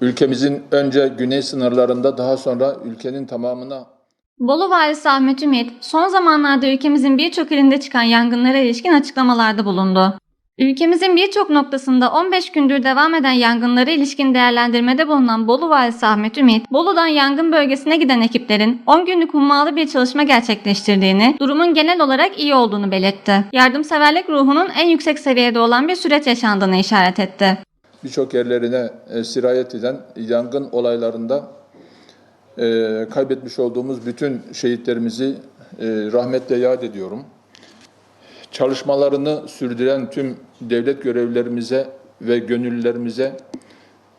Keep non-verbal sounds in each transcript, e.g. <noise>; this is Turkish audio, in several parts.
ülkemizin önce güney sınırlarında daha sonra ülkenin tamamına Bolu Valisi Ahmet Ümit, son zamanlarda ülkemizin birçok ilinde çıkan yangınlara ilişkin açıklamalarda bulundu. Ülkemizin birçok noktasında 15 gündür devam eden yangınlara ilişkin değerlendirmede bulunan Bolu Valisi Ahmet Ümit, Bolu'dan yangın bölgesine giden ekiplerin 10 günlük hummalı bir çalışma gerçekleştirdiğini, durumun genel olarak iyi olduğunu belirtti. Yardımseverlik ruhunun en yüksek seviyede olan bir süreç yaşandığını işaret etti. Birçok yerlerine e, sirayet eden yangın olaylarında e, kaybetmiş olduğumuz bütün şehitlerimizi e, rahmetle yad ediyorum. Çalışmalarını sürdüren tüm devlet görevlilerimize ve gönüllülerimize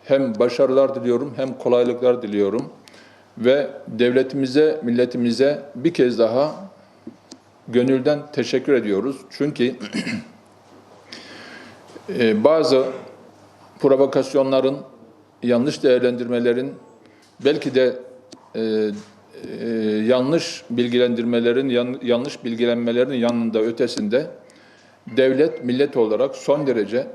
hem başarılar diliyorum hem kolaylıklar diliyorum. Ve devletimize, milletimize bir kez daha gönülden teşekkür ediyoruz. Çünkü <clears throat> e, bazı provokasyonların, yanlış değerlendirmelerin, belki de e, e, yanlış bilgilendirmelerin, yan- yanlış bilgilenmelerin yanında ötesinde devlet, millet olarak son derece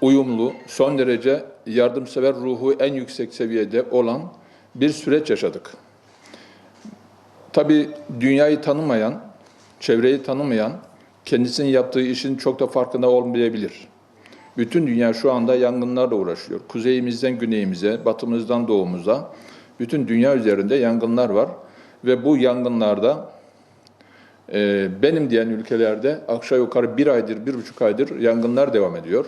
uyumlu, son derece yardımsever ruhu en yüksek seviyede olan bir süreç yaşadık. Tabii dünyayı tanımayan, çevreyi tanımayan, kendisinin yaptığı işin çok da farkında olmayabilir. Bütün dünya şu anda yangınlarla uğraşıyor. Kuzeyimizden güneyimize, batımızdan doğumuza, bütün dünya üzerinde yangınlar var. Ve bu yangınlarda e, benim diyen ülkelerde aşağı yukarı bir aydır, bir buçuk aydır yangınlar devam ediyor.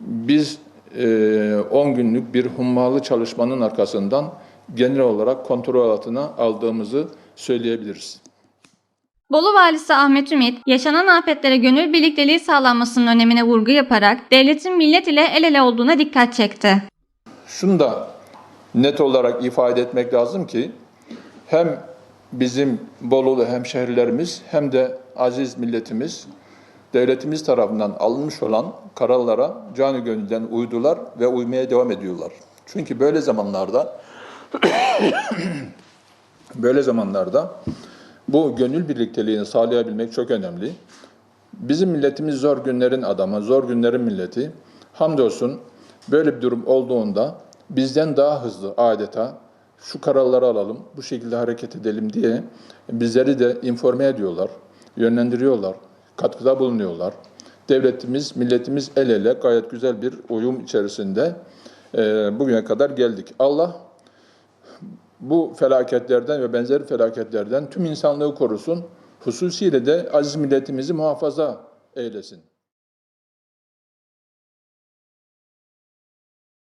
Biz e, 10 günlük bir hummalı çalışmanın arkasından genel olarak kontrol altına aldığımızı söyleyebiliriz. Bolu Valisi Ahmet Ümit, yaşanan afetlere gönül birlikteliği sağlanmasının önemine vurgu yaparak devletin millet ile el ele olduğuna dikkat çekti. Şunu da net olarak ifade etmek lazım ki hem bizim Bolulu hemşehrilerimiz hem de aziz milletimiz devletimiz tarafından alınmış olan kararlara canı gönülden uydular ve uymaya devam ediyorlar. Çünkü böyle zamanlarda <coughs> böyle zamanlarda bu gönül birlikteliğini sağlayabilmek çok önemli. Bizim milletimiz zor günlerin adamı, zor günlerin milleti. Hamdolsun böyle bir durum olduğunda bizden daha hızlı adeta şu kararları alalım, bu şekilde hareket edelim diye bizleri de informe ediyorlar, yönlendiriyorlar, katkıda bulunuyorlar. Devletimiz, milletimiz el ele gayet güzel bir uyum içerisinde bugüne kadar geldik. Allah bu felaketlerden ve benzeri felaketlerden tüm insanlığı korusun. Hususiyle de aziz milletimizi muhafaza eylesin.